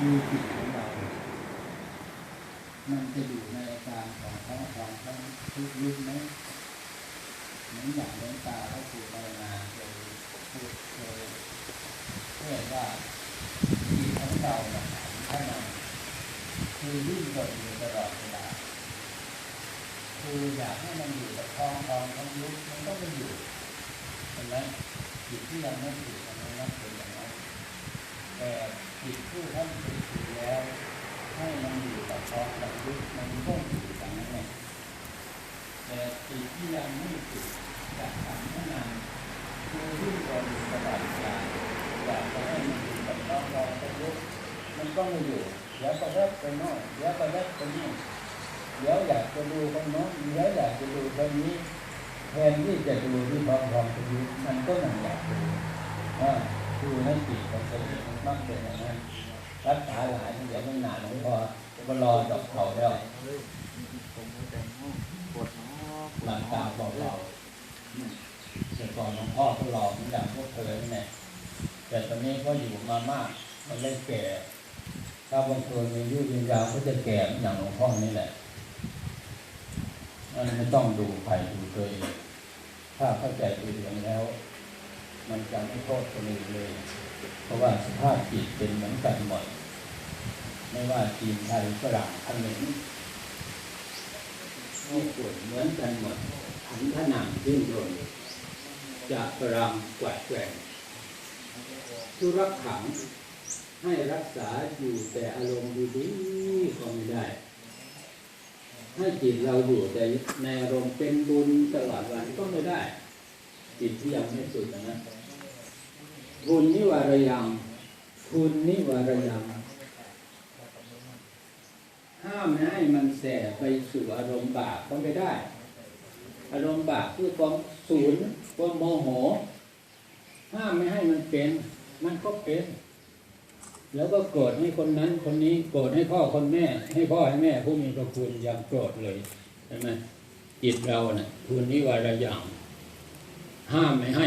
ดูจิตของเรา มันจะอยู่ในอาการของท้องของท้องทุกยุคไหมเหมือนอย่างหลวงตาเขาพูดภาวนาเคยพูดเคยเรียกว่าจิตของเราเนี่ยถ้ามันคือวิ่งรนอยู่ตลอดเวลาคืออยากให้มันอยู่กับท้องท้องท้องยุคมันก็ไม่อยู่เห็นไหมจิตที่ยังไม่อยู่มันไม่นับเป็นอย่าง แต่จิตที่ท่านไปถึงแล้ว ให้มันอยู่กับท้องกับยุคมันก็อยู่อย่างนั้นเองแต่จิตที่ยังไม่ถึงอยากทำให้นานคือวิ่งรนอยู่ตลอดเวลาอยากจะให้มันอยู่กับท้องท้องกับยุคมันก็ไม่อยู่เดี๋ยวก็แวบไปโน่นเดี๋ยวก็แวบไปนี่เดี๋ยวอยากจะดูคนโน้นเดี๋ยวอยากจะดูคนนี้แทนที่จะดูที่พร้อมพร้อมกันอยู่มันก็มันอยากดูว่า ดูให้จิตของตัวเองมันมักเป็นอย่างนั้นรักษาหลายมันอย่าไม่นานหลวงพ่อก็รอดอกเขาแล้วหลังตาบอกเราแต่ก่อนหลวงพ่อก็รอเหมือนอย่างพวกเธอนี่แหละแต่ตอนนี้ก็อยู่มามาก มันเลยแก่ ถ้าบางคนมีอายุยืนยาวก็จะแก่อนอย่างหลวงพ่อนี่แหละมันไม่ต้องดูใครดูตัวเองถ้าเข้าใจตัวเองแล้ว มันจะไม่โทษคนอื่นเลย เพราะว่าสภาพจิตเป็นเหมือนกันหมด ไม่ว่าจีนไทยฝรั่งเขมรญี่ปุ่นเหมือนกันหมดขันธนังดิ้นรนจะกระรำกวัดแกว่งทุรักขังให้รักษาอยู่แต่อารมณ์ดีๆก็ไม่ได้ ให้จิตเราอยู่แต่ในอารมณ์เป็นบุญตลอดวันก็ไม่ได้ จิตที่ยังไม่สุดนะบุญนิวารยัง คุณนิวารยัง ห้ามไม่ให้มันแสไปสู่อารมณ์บาปก็ไม่ได้ อารมณ์บาปคือความศูนย์ความโมโห ห้ามไม่ให้มันเป็น มันก็เป็น แล้วก็โกรธให้คนนั้น คนนี้โกรธให้พ่อคนแม่ ให้พ่อให้แม่ ผู้มีพระคุณอย่างโกรธเลยใช่ไหมจิตเราเนะ่ะคุณนิวารยัง ห้ามไม่ให้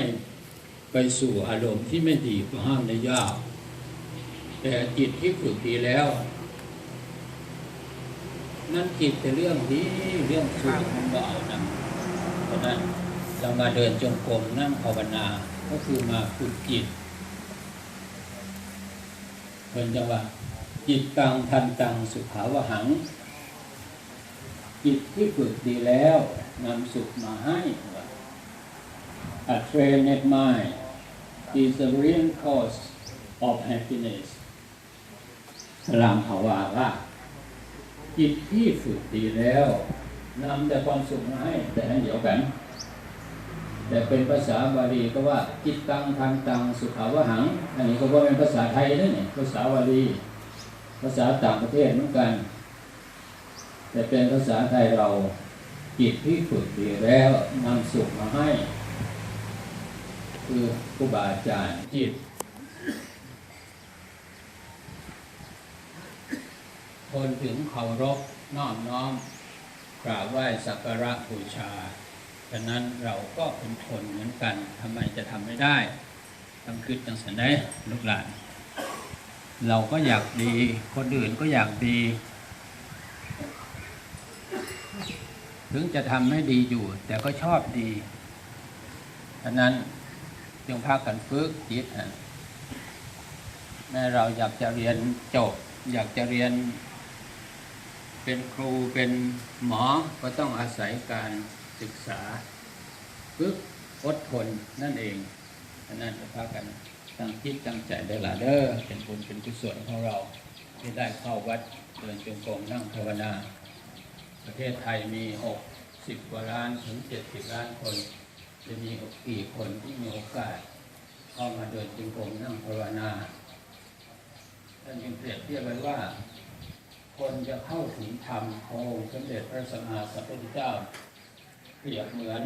ไปสู่อารมณ์ที่ไม่ดีก็ห้ามในยาก แต่จิตที่ฝึกดีแล้ว นั่นจิตแต่เรื่องดีเรื่องสุขมันก็เอานะเพราะนั้นเรามาเดินจงกรมนั่งภาวนาก็คือมาฝึกจิตเป็นจังหว่าจิตตังทันตังสุขาวหัง จิตที่ฝึกดีแล้วนำสุขมาให้ A trained mind is the real cause of happiness พลังภาวาว่าจิตที่ฝึกดีแล้วนำแต่ความสุขมาให้แต่นั้นเดียวกัน แต่เป็นภาษาบาลีก็ว่าจิตตังทันตังสุขาวหัง อันนี้ก็ว่าเป็นภาษาไทยนั่นนี่ภาษาบาลีภาษาต่างประเทศเหมือนกัน แต่เป็นภาษาไทยเราจิตที่ฝึกดีแล้วนำสุขมาให้ คือครูบาอาจารย์จิตคนถึงเคารพน้อมน้อมกราบไหว้สักการะบูชาฉะนั้นเราก็เป็นคนเหมือนกันทำไมจะทำไม่ได้ต้องคิดจังสันได้ลูกหลาน เราก็อยากดี คนอื่นก็อยากดี ถึงจะทำให้ดีอยู่ แต่ก็ชอบดีฉะนั้น จึงพากันฝึกจิตฮะแม้เราอยากจะเรียนจบ อยากจะเรียน เป็นครูเป็นหมอก็ต้องอาศัยการศึกษาฝึกอดทนนั่นเองฉะนั้นจะพากันตั้งจิตตั้งใจได้ละเด้อเป็นบุญเป็นกุศลของเรา ที่ได้เข้าวัดเดินจงกรมนั่งภาวนา ประเทศไทยมีหกสิบกว่าล้านถึงเจ็ดสิบล้านคน จะมีกี่คนที่มีโอกาสเข้ามาเดินจงกรมนั่งภาวนาท่านจึงเปรียบเทียบไว้ว่า คนจะเข้าถึงธรรมขององค์สมเด็จพระสัมมาสัมพุทธเจ้า เปรียบเหมือน